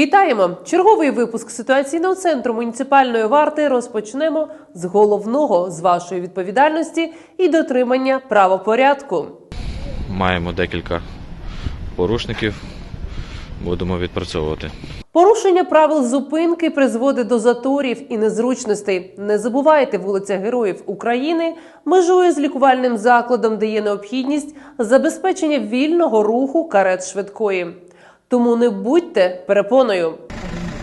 Вітаємо! Черговий випуск ситуаційного центру муніципальної варти розпочнемо з головного з вашої відповідальності і дотримання правопорядку. Маємо декілька порушників, будемо відпрацьовувати. Порушення правил зупинки призводить до заторів і незручностей. Не забувайте, вулиця Героїв України межує з лікувальним закладом, де є необхідність забезпечення вільного руху карет швидкої. Тому не будьте перепоною.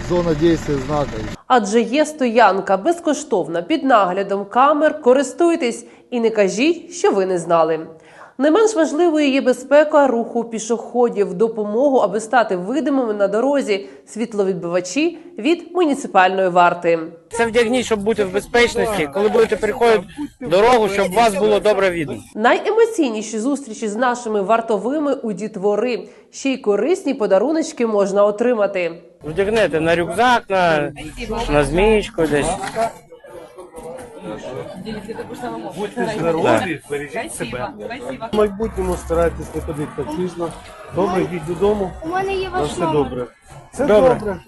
Зона дії знака. Адже є стоянка безкоштовна під наглядом камер. Користуйтесь і не кажіть, що ви не знали. Не менш важливою є безпека руху пішоходів, допомогу, аби стати видимими на дорозі світловідбивачі від муніципальної варти. Це вдягніть, щоб бути в безпечності, коли будете переходити дорогу, щоб вас було добре видно. Найемоційніші зустрічі з нашими вартовими у дітвори. Ще й корисні подаруночки можна отримати. Вдягнете на рюкзак, на, на змієчку десь. Будьте здорові, бережіть себе. В майбутньому старайтесь не ходити так пізно. Добре, йдіть додому. У мене є ваш все номер. добре. Це Добре.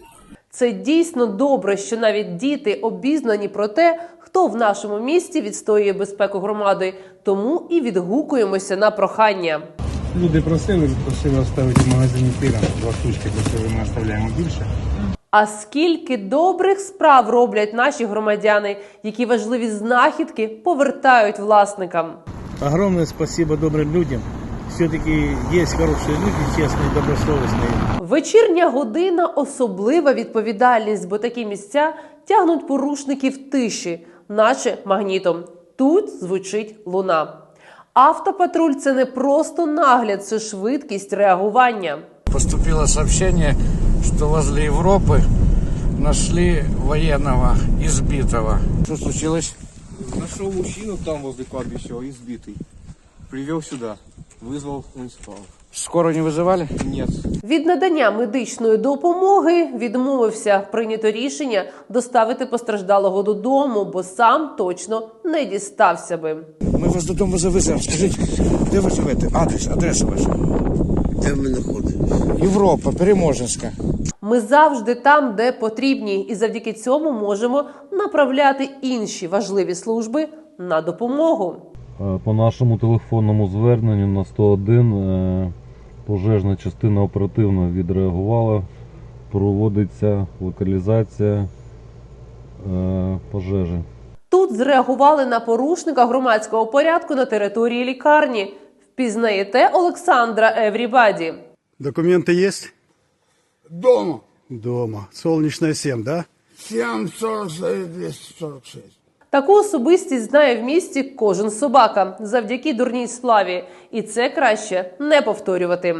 Це дійсно добре, що навіть діти обізнані про те, хто в нашому місті відстоює безпеку громади, тому і відгукуємося на прохання. Люди просили, просили оставити в магазині піром. Два штучки просили, ми оставляємо більше. А скільки добрих справ роблять наші громадяни, які важливі знахідки повертають власникам. Огромное спасибо добрым людям. Все-таки есть хорошие люди, честные, добросовестные. Вечірня година особлива відповідальність, бо такі місця тягнуть порушників тиші, наче магнітом. Тут звучить луна. Автопатруль це не просто нагляд, це швидкість реагування. Поступило сообщение, что возле Европы нашли военного избитого. Что случилось? Нашел мужчину там возле кладбища, избитый. Привел сюда. Вызвал муниципалов. Скоро не вызывали? Нет. Від надання медичної допомоги відмовився прийнято рішення доставити постраждалого додому, бо сам точно не дістався би. Ми вас додому завеземо. Скажіть, де ви живете? Адрес, адреса ваша. Де ми знаходимося? Європа, Переможенська. Ми завжди там, де потрібні, і завдяки цьому можемо направляти інші важливі служби на допомогу. Е, По нашому телефонному зверненню на 101 е, пожежна частина оперативно відреагувала. Проводиться локалізація е, пожежі. Тут зреагували на порушника громадського порядку на території лікарні. Впізнаєте Олександра Еврібаді. Документы есть? Дома. Дома. Солнечная 7, да? 749 246. Таку особистість знає в місті кожен собака завдяки дурній славі, і це краще не повторювати.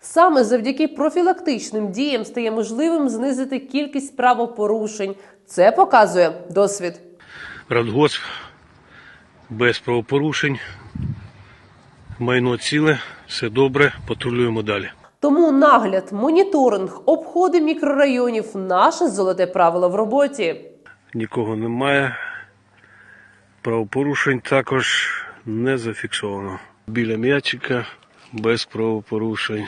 Саме завдяки профілактичним діям стає можливим знизити кількість правопорушень. Це показує досвід. Радгосп без правопорушень. Майно ціле, все добре, патрулюємо далі. Тому нагляд, моніторинг, обходи мікрорайонів наше золоте правило в роботі. Нікого немає. Правопорушень також не зафіксовано. Біля м'ячика без правопорушень.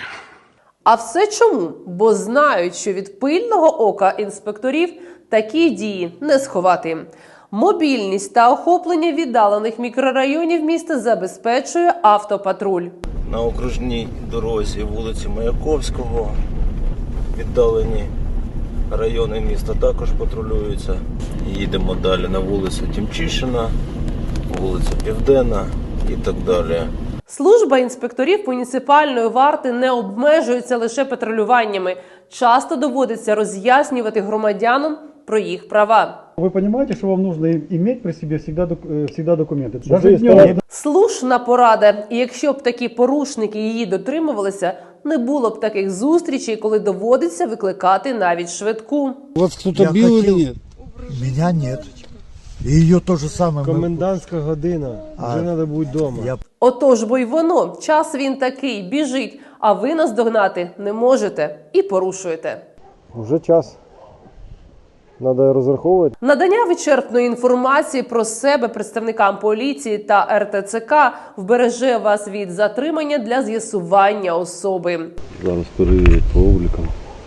А все чому? Бо знають, що від пильного ока інспекторів такі дії не сховати. Мобільність та охоплення віддалених мікрорайонів міста забезпечує автопатруль. на окружній дорозі вулиці Маяковського. Віддалені райони міста також патрулюються. Їдемо далі на вулицю Тімчишина, вулиця Південна і так далі. Служба інспекторів муніципальної варти не обмежується лише патрулюваннями. Часто доводиться роз'яснювати громадянам про їх права. Вы понимаете, что вам нужно иметь при себе всегда, всегда документы? Даже днем. Слушна порада. І якщо б такі порушники її дотримувалися, не було б таких зустрічей, коли доводиться викликати навіть швидку. Вас кто-то Я бил или хотел- нет? Меня нет. И ее то же самое. мы- Комендантська година. А, треба бути вдома. Я Отож, бо й воно, час він такий, біжить, а ви наздогнати не можете і порушуєте. Уже час. Надо розраховувати. Надання вичерпної інформації про себе представникам поліції та РТЦК вбереже вас від затримання для з'ясування особи. Зараз перевірять по облікам.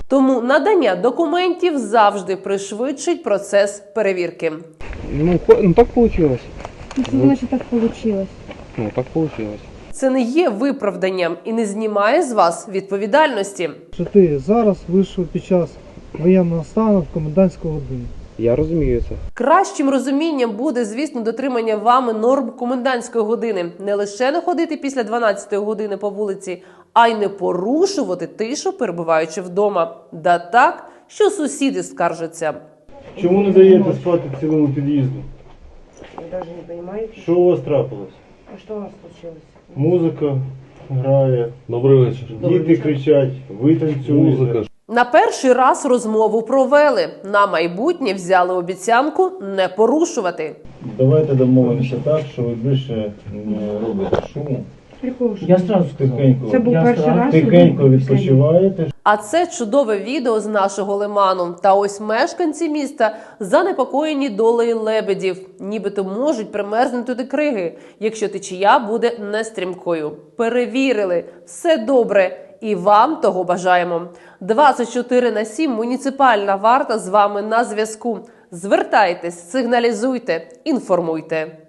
Тому надання документів завжди пришвидшить процес перевірки. Ну, ну так вийшло. Це значить так вийшло. Ну, так вийшло. Це не є виправданням і не знімає з вас відповідальності. Що ти зараз вийшов під час воєнного стану в комендантську годину. Я розумію це. Кращим розумінням буде, звісно, дотримання вами норм комендантської години. Не лише не ходити після 12-ї години по вулиці, а й не порушувати тишу, перебуваючи вдома. Да так, що сусіди скаржаться. Чому не даєте спати цілому під'їзду? Я навіть не розумію, Що у вас трапилось? а що у нас случилось? Музика грає, Добрий вечір. діти кричать, ви танцюєте. Музика. На перший раз розмову провели. На майбутнє взяли обіцянку не порушувати. Давайте домовимося так, що ви більше не робите шуму. Я сразу тихенько, Це був перший раз. тихенько відпочиваєте, А це чудове відео з нашого лиману. Та ось мешканці міста занепокоєні долею лебедів, нібито можуть примерзнути до криги, якщо течія буде нестрімкою. Перевірили, все добре, і вам того бажаємо. 24 на 7 муніципальна варта з вами на зв'язку. Звертайтесь, сигналізуйте, інформуйте.